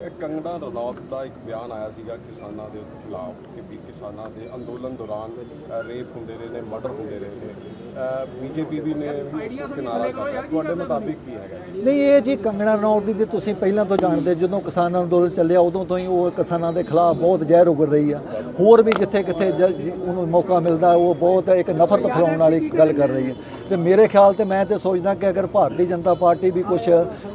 ਇਹ ਕੰਗਣਾ ਰਣੌਤ ਦਾ ਇੱਕ ਬਿਆਨ ਆਇਆ ਸੀਗਾ ਕਿਸਾਨਾਂ ਦੇ ਖਿਲਾਫ ਕਿ ਵੀ ਕਿਸਾਨਾਂ ਦੇ ਅੰਦੋਲਨ ਦੌਰਾਨ ਅ, ਰੇਪ ਹੁੰਦੇ ਰਹੇ ਨੇ ਮਰਡਰ ਹੁੰਦੇ ਰਹੇ ਨੇ। ਬੀਜੇਪੀ ਵੀ ਨੇ ਵੀ ਇਸ ਕਿਨਾਰਾ ਕਰਦਾ ਤੁਹਾਡੇ ਮੁਤਾਬਿਕ ਕੀ ਹੈਗਾ? ਨਹੀਂ ਇਹ ਜੀ ਕੰਗਣਾ ਰਣੌਤ ਦੀ ਤੇ ਤੁਸੀਂ ਪਹਿਲਾਂ ਤੋਂ ਜਾਣਦੇ ਜਦੋਂ ਕਿਸਾਨ ਅੰਦੋਲਨ ਚੱਲਿਆ ਉਦੋਂ ਤੋਂ ਹੀ ਉਹ ਕਿਸਾਨਾਂ ਦੇ ਖਿਲਾਫ ਬਹੁਤ ਜ਼ਹਿਰ ਉਗੜ ਰਹੀ ਆ। ਹੋਰ ਵੀ ਜਿੱਥੇ ਕਿੱਥੇ ਉਹਨੂੰ ਮੌਕਾ ਮਿਲਦਾ ਉਹ ਬਹੁਤ ਇੱਕ ਨਫ਼ਰਤ ਫੈਲਾਉਣ ਵਾਲੀ ਗੱਲ ਕਰ ਰਹੀ ਹੈ। ਤੇ ਮੇਰੇ ਖਿਆਲ ਤੇ ਮੈਂ ਤੇ ਸੋਚਦਾ ਕਿ ਅਗਰ ਭਾਰਤੀ ਜਨਤਾ ਪਾਰਟੀ ਵੀ ਕੁਝ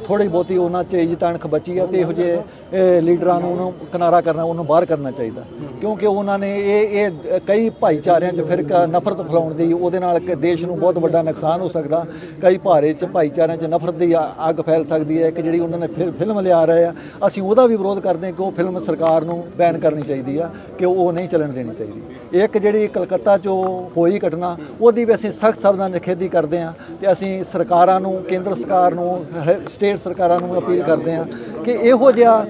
ਥੋੜੀ ਬਹੁਤੀ ਉਹਨਾਂ 'ਚ ਇੱਜ਼ਤ ਅਣਖ ਬਚੀ ਆ ਤੇ ਇਹੋ ਜਿਹੇ ਲੀਡਰਾਂ ਨੂੰ ਉਹਨੂੰ ਕਿਨਾਰਾ ਕਰਨਾ ਉਹਨੂੰ ਬਾਹਰ ਕਰਨਾ ਚਾਹੀਦਾ। ਕਿਉਂਕਿ ਉਹਨਾਂ ਨੇ ਇਹ ਇਹ ਕਈ ਭਾਈਚਾਰਿਆਂ 'ਚ ਫਿਰ ਨਫ਼ਰਤ ਫੈਲਾਉਣ ਦੀ ਉਹਦੇ ਨਾਲ ਦੇਸ਼ ਨੂੰ ਬਹੁਤ ਵੱਡਾ ਨੁਕਸਾਨ ਹੋ ਸਕਦਾ। ਕਈ ਭਾਰੇ 'ਚ ਭਾਈਚਾਰਿਆਂ 'ਚ ਨਫ਼ਰਤ ਦੀ ਅੱਗ ਫੈਲ ਸਕਦੀ ਹੈ। ਕਿ ਜਿਹੜੀ ਉਹਨਾਂ ਨੇ ਫਿਲ- ਫਿਲਮ ਲਿਆ ਰਹੇ ਆ, ਅਸੀਂ ਉਹਦਾ ਵੀ ਵਿਰੋਧ ਕਰਦੇ ਹਾਂ ਕਿ ਉਹ ਫਿਲਮ ਸਰਕਾਰ ਨੂੰ ਬੈਨ ਕਰਨੀ ਚਾਹੀਦੀ ਆ, ਕਿ ਉਹ ਨਹੀਂ ਚੱਲਣ ਦੇਣੀ ਚਾਹੀਦੀ। ਇੱਕ ਜਿਹੜੀ ਕਲਕੱਤਾ 'ਚੋਂ ਹੋਈ ਘਟਨਾ, ਉਹਦੀ ਵੀ ਅਸੀਂ ਸਖਤ ਸ਼ਬਦਾਂ ਨਾਲ ਨਿਖੇਧੀ ਕਰਦੇ ਹਾਂ ਤੇ ਅਸੀਂ ਸਰਕਾਰਾਂ ਨੂੰ, ਕੇਂਦਰ ਸਰਕਾਰ ਨੂੰ ਸਟੇਟ ਸਰਕਾਰਾਂ ਨੂੰ ਅਪੀਲ ਕਰਦੇ ਹਾਂ ਕਿ ਇਹੋ ਜਿਹਾ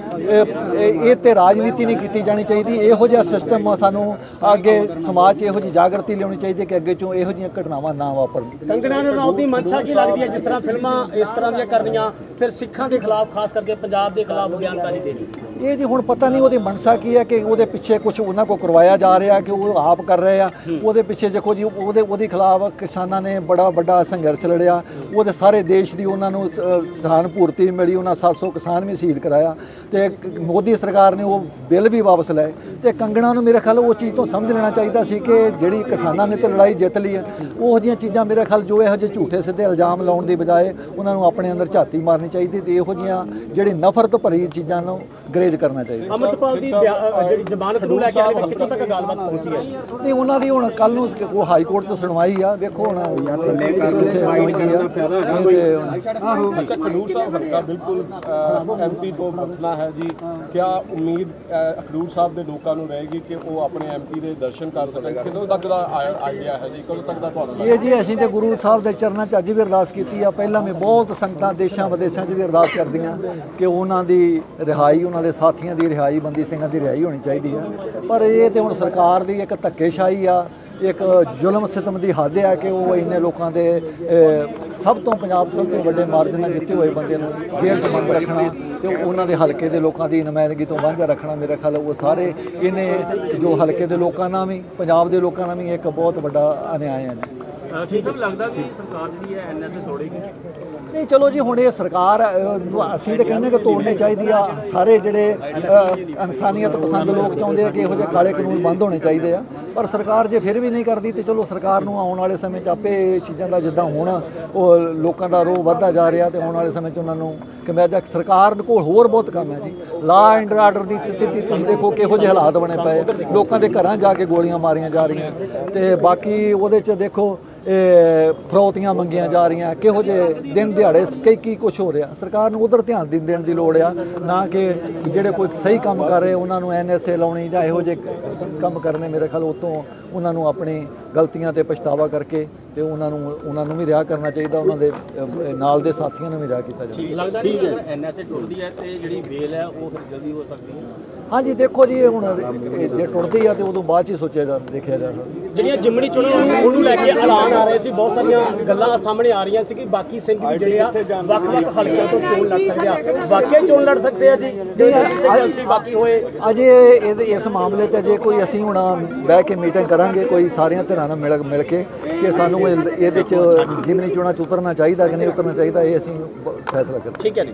ਇਹ ਤੇ ਰਾਜਨੀਤੀ ਨਹੀਂ ਕੀਤੀ ਜਾਣੀ ਚਾਹੀਦੀ, ਇਹੋ ਜਿਹਾ ਸਿਸਟਮ ਸਾਨੂੰ ਅੱਗੇ ਸਮਾਜ 'ਚ ਇਹੋ ਜਿਹੀ ਜਾਗਰਤੀ ਲਿਆਉਣੀ ਚਾਹੀਦੀ ਹੈ ਕਿ ਅੱਗੇ ਚੋਂ ਇਹੋ ਜਿਹੀਆਂ ਘਟਨਾਵਾਂ ਨਾ ਵਾਪਰਨ ਕੰਗਣਾ ਰਣੌਤ ਦੀ ਮਨਸ਼ਾ ਕੀ ਲੱਗਦੀ ਹੈ ਜਿਸ ਤਰ੍ਹਾਂ ਫਿਲਮਾਂ ਇਸ ਤਰ੍ਹਾਂ ਦੀਆਂ ਕਰਨੀਆਂ ਫਿਰ ਸਿੱਖਾਂ ਦੇ ਖਿਲਾਫ ਖਾਸ ਕਰਕੇ ਪੰਜਾਬ ਦੇ ਖਿਲਾਫ ਬਿਆਨਕਾਰੀ ਦੇਣੀ। ਇਹ ਜੀ ਹੁਣ ਪਤਾ ਨਹੀਂ ਉਹਦੀ ਮਨਸਾ ਕੀ ਹੈ ਕਿ ਉਹਦੇ ਪਿੱਛੇ ਕੁਝ ਉਹਨਾਂ ਕੋ ਕਰਵਾਇਆ ਜਾ ਰਿਹਾ ਕਿ ਉਹ ਆਪ ਕਰ ਰਹੇ ਆ। ਉਹਦੇ ਪਿੱਛੇ ਦੇਖੋ ਜੀ ਉਹਦੇ ਉਹਦੇ ਖਿਲਾਫ ਕਿਸਾਨਾਂ ਨੇ ਬੜਾ ਵੱਡਾ ਸੰਘਰਸ਼ ਲੜਿਆ। ਉਹਦੇ ਸਾਰੇ ਦੇਸ਼ ਦੀ ਉਹਨਾਂ ਨੂੰ ਸ- ਸਹਾਨਪੂਰਤੀ ਮਿਲੀ ਉਹਨਾਂ 700 ਕਿਸਾਨ ਵੀ ਸ਼ਹੀਦ ਕਰਾਇਆ। ਤੇ ਮੋਦੀ ਸਰਕਾਰ ਨੇ ਉਹ ਬਿੱਲ ਵੀ ਵਾਪਸ ਲਏ। ਤੇ ਕੰਗਣਾ ਨੂੰ ਮੇਰੇ ਖਿਆਲ ਉਹ ਚੀਜ਼ ਤੋਂ ਸਮਝ ਲੈਣਾ ਚਾਹੀਦਾ ਸੀ ਕਿ ਜਿਹੜੀ ਕਿਸਾਨਾਂ ਨੇ ਤੇ ਲੜਾਈ ਜਿੱਤ ਲਈ ਹੈ ਉਹ ਜਿਹੀਆਂ ਚੀਜ਼ਾਂ ਮੇਰੇ ਖਿਆਲ ਜੋ ਇਹੋ ਜਿਹੇ ਝੂਠੇ ਸਿੱਧੇ ਇਲਜ਼ਾਮ ਲਾਉਣ ਦੀ ਬਜਾਏ ਉਹਨਾਂ ਨੂੰ ਆਪਣੇ ਅੰਦਰ ਝਾਤੀ ਮਾਰਨੀ ਚਾਹੀਦੀ ਤੇ ਇਹੋ ਜਿਹੀਆਂ ਜਿਹੜੀ ਨਫ਼ਰਤ ਭਰੀ ਚੀਜ਼ਾਂ ਨੂੰ ਗਰੇਜ ਕਰਨਾ ਚਾਹੀਦਾ। ਅਮਰਪਾਲ ਦੀ ਜਿਹੜੀ ਜ਼ਮਾਨਤ ਨੂੰ ਲੈ ਕੇ ਤੱਕ ਕਿੱਥੋਂ ਤੱਕ ਗੱਲਬਾਤ ਪਹੁੰਚੀ ਹੈ? ਨਹੀਂ ਉਹਨਾਂ ਦੀ ਹੁਣ ਕੱਲ ਨੂੰ ਉਹ ਹਾਈ ਕੋਰਟ 'ਚ ਸੁਣਵਾਈ ਆ ਵੇਖੋ ਹੁਣ ਅੱਛਾ ਖਡੂਰ ਸਾਹਿਬ ਹਲਕਾ ਬਿਲਕੁਲ ਐਮਪੀ ਤੋਂ ਵੱਖਣਾ ਹੈ ਜੀ। ਕਿਆ ਉਮੀਦ ਖਡੂਰ ਸਾਹਿਬ ਦੇ ਲੋਕਾਂ ਨੂੰ ਰਹੇਗੀ ਕਿ ਉਹ ਆਪਣੇ ਐਮਪੀ ਦੇ ਦਰਸ਼ਨ ਕਰ ਸਕਣ? ਕਿਦੋਂ ਤੱਕ ਦਾ ਆਈਡੀਆ ਹੈ ਜੀ? ਕਦੋਂ ਤੱਕ ਦਾ ਤੁਹਾਨੂੰ ਇਹ ਜੀ ਅਸੀਂ ਤੇ ਗੁਰੂ ਸਾਹਿਬ ਦੇ ਚਰਨਾਂ 'ਚ ਅੱਜ ਵੀ ਅਰਦਾਸ ਕੀਤੀ ਆ। ਪਹਿਲਾਂ ਵੀ ਬਹੁਤ ਸੰਗਤਾਂ ਦੇਸ਼ਾਂ ਵਿਦੇਸ਼ਾਂ 'ਚ ਵੀ ਅਰਦਾਸ ਕਰਦੀਆਂ ਕਿ ਉਹਨਾਂ ਦੀ ਰਿਹਾਈ, ਉਹਨਾਂ ਦੇ ਸਾਥੀਆਂ ਦੀ ਰਿਹਾਈ, ਬੰਦੀ ਸਿੰਘਾਂ ਦੀ ਰਿਹਾਈ ਹੋਣੀ ਚਾਹੀਦੀ ਆ। ਪਰ ਇਹ ਤੇ ਹੁਣ ਸਰਕਾਰ ਦੀ ਇੱਕ ਧੱਕੇਸ਼ਾਹੀ ਆ, ਇੱਕ ਜ਼ੁਲਮ ਸਿਤਮ ਦੀ ਹੱਦ ਆ ਕਿ ਉਹ ਇੰਨੇ ਲੋਕਾਂ ਦੇ ਸਭ ਤੋਂ ਪੰਜਾਬ ਸਭ ਤੋਂ ਵੱਡੇ ਮਾਰਜਨਾਂ ਨਾਲ ਜਿੱਤੇ ਹੋਏ ਬੰਦੇ ਨੂੰ ਜੇਲ੍ਹ 'ਚ ਬੰਦ ਰੱਖਣਾ ਤੇ ਉਹਨਾਂ ਦੇ ਹਲਕੇ ਦੇ ਲੋਕਾਂ ਦੀ ਨੁਮਾਇੰਦਗੀ ਤੋਂ ਵਾਂਝਾ ਰੱਖਣਾ ਮੇਰਾ ਖਿਆਲ ਉਹ ਸਾਰੇ ਇਹਨੇ ਜੋ ਹਲਕੇ ਦੇ ਲੋਕਾਂ ਨਾਲ ਵੀ, ਪੰਜਾਬ ਦੇ ਲੋਕਾਂ ਨਾਲ ਵੀ ਇੱਕ ਬਹੁਤ ਵੱਡਾ ਅਨਿਆਏ ਹੈ ਜੀ ਠੀਕ ਲੱਗਦਾ ਕਿ ਸਰਕਾਰ ਜਿਹੜੀ ਹੈ ਐਨਐਸਏ ਤੋੜੇਗੀ ਨਹੀਂ ਚਲੋ ਜੀ ਹੁਣ ਇਹ ਸਰਕਾਰ ਅਹ, ਅਸੀਂ ਤਾਂ ਕਹਿੰਦੇ ਕਿ ਤੋੜਨੀ ਚਾਹੀਦੀ ਆ। ਸਾਰੇ ਜਿਹੜੇ ਅਹ, ਇਨਸਾਨੀਅਤ ਪਸੰਦ ਲੋਕ ਚਾਹੁੰਦੇ ਆ ਕਿ ਇਹੋ ਜਿਹੇ ਕਾਲੇ ਕਾਨੂੰਨ ਬੰਦ ਹੋਣੇ ਚਾਹੀਦੇ ਆ। ਪਰ ਸਰਕਾਰ ਜੇ ਫਿਰ ਵੀ ਨਹੀਂ ਕਰਦੀ ਤੇ ਚਲੋ ਸਰਕਾਰ ਨੂੰ ਆਉਣ ਵਾਲੇ ਸਮੇਂ 'ਚ ਆਪੇ ਇਹ ਚੀਜ਼ਾਂ ਦਾ ਜਿੱਦਾਂ ਹੁਣ ਉਹ ਲੋਕਾਂ ਦਾ ਰੋਹ ਵੱਧਦਾ ਜਾ ਰਿਹਾ ਤੇ ਆਉਣ ਵਾਲੇ ਸਮੇਂ 'ਚ ਉਹਨਾਂ ਨੂੰ ਕਿ ਕਮਿਆਜਾ ਸਰਕਾਰ ਕੋਲ ਹੋਰ ਬਹੁਤ ਕੰਮ ਹੈ ਜੀ। ਲਾ ਐਂਡ ਆਰਡਰ ਦੀ ਸਥਿਤੀ ਤੁਸੀਂ ਦੇਖੋ ਕਿਹੋ ਜਿਹੇ ਹਾਲਾਤ ਬਣੇ ਪਏ ਲੋਕਾਂ ਦੇ ਘਰਾਂ ਜਾ ਕੇ ਗੋਲੀਆਂ ਮਾਰੀਆਂ ਜਾ ਰਹੀਆਂ ਤੇ ਬਾਕੀ ਉਹਦੇ 'ਚ ਦੇਖੋ ਫਰੌਤੀਆਂ ਮੰਗੀਆਂ ਜਾ ਰਹੀਆਂ ਕਿਹੋ ਜਿਹੇ ਦਿਨ ਦਿਹਾੜੇ ਕਈ ਕੀ ਕੁਝ ਹੋ ਰਿਹਾ? ਸਰਕਾਰ ਨੂੰ ਉਧਰ ਧਿਆਨ ਦੇਣ ਦੀ ਲੋੜ ਆ ਨਾ ਕਿ ਜਿਹੜੇ ਕੋਈ ਸਹੀ ਕੰਮ ਕਰ ਰਹੇ ਉਹਨਾਂ ਨੂੰ ਐਨਐਸਏ ਲਾਉਣੀ ਜਾਂ ਇਹੋ ਜਿਹੇ ਕੰਮ ਕਰਨੇ ਮੇਰੇ ਖਿਆਲ ਉਤੋਂ ਉਹਨਾਂ ਨੂੰ ਆਪਣੀ ਗਲਤੀਆਂ ਤੇ ਪਛਤਾਵਾ ਕਰਕੇ ਤੇ ਉਹਨਾਂ ਨੂੰ ਉਹਨਾਂ ਨੂੰ ਵੀ ਰਿਹਾ ਕਰਨਾ ਚਾਹੀਦਾ ਉਹਨਾਂ ਦੇ ਨਾਲ ਦੇ ਸਾਥੀਆਂ ਨੂੰ ਵੀ ਰਿਹਾ ਕੀਤਾ ਜਾਵੇ। ਲੱਗਦਾ ਨਹੀਂ ਅਗਰ ਐਨਐਸਏ ਟੁੱਟਦੀ ਹੈ ਤੇ ਜਿਹੜੀ ਬੇਲ ਹੈ ਉਹ ਫਿਰ ਜਲਦੀ ਹੋ ਸਕਦੀ ਹੈ। ਹਾਂਜੀ ਦੇਖੋ ਜੀ ਹੁਣ ਇਹ ਜੇ ਟੁੱਟਦੀ ਆ ਤੇ ਉਦੋਂ ਬਾਅਦ ਚ ਹੀ ਸੋਚਿਆ ਜਾ ਦੇਖਿਆ ਜਾ ਸਕਦਾ ਜਿਹੜੀਆਂ ਜਿਮਣੀ ਚੋਣਾਂ ਉਹਨੂੰ ਲੈ ਕੇ ਐਲਾਨ ਆ ਰਹੇ ਸੀ। ਬਹੁਤ ਸਾਰੀਆਂ ਗੱਲਾਂ ਸਾਹਮਣੇ ਆ ਰਹੀਆਂ ਸੀ ਕਿ ਬਾਕੀ ਸਿੰਘ ਵੀ ਜਿਹੜੇ ਆ ਵੱਖ-ਵੱਖ ਹਲਕਿਆਂ ਤੋਂ ਚੋਣ ਲੜ ਸਕਦੇ ਆ। ਵਾਕਿਆ ਚੋਣ ਲੜ ਸਕਦੇ ਆ ਜੀ ਜੇ ਕਿਸੇ ਬਾਕੀ ਹੋਏ। ਅਜੇ ਇਹਦੇ ਇਸ ਮਾਮਲੇ ਤੇ ਅਜੇ ਕੋਈ ਅਸੀਂ ਹੁਣ ਬਹਿ ਕੇ ਮੀਟਿੰਗ ਕਰਾਂਗੇ ਕੋਈ ਸਾਰੀਆਂ ਧਿਰਾਂ ਨਾਲ ਮਿਲ ਮਿਲ ਕੇ ਕਿ ਸਾਨੂੰ ਇਹ- ਇਹਦੇ ਚ ਜਿਮਨੀ ਚੋਣਾਂ ਚ ਉਤਰਨਾ ਚਾਹੀਦਾ ਕਿ ਨਹੀਂ ਉਤਰਨਾ ਚਾਹੀਦਾ ਇਹ ਅਸੀਂ ਬ- ਫੈਸਲਾ ਕਰਾਂਗੇ। ਠੀਕ ਹੈ ਜੀ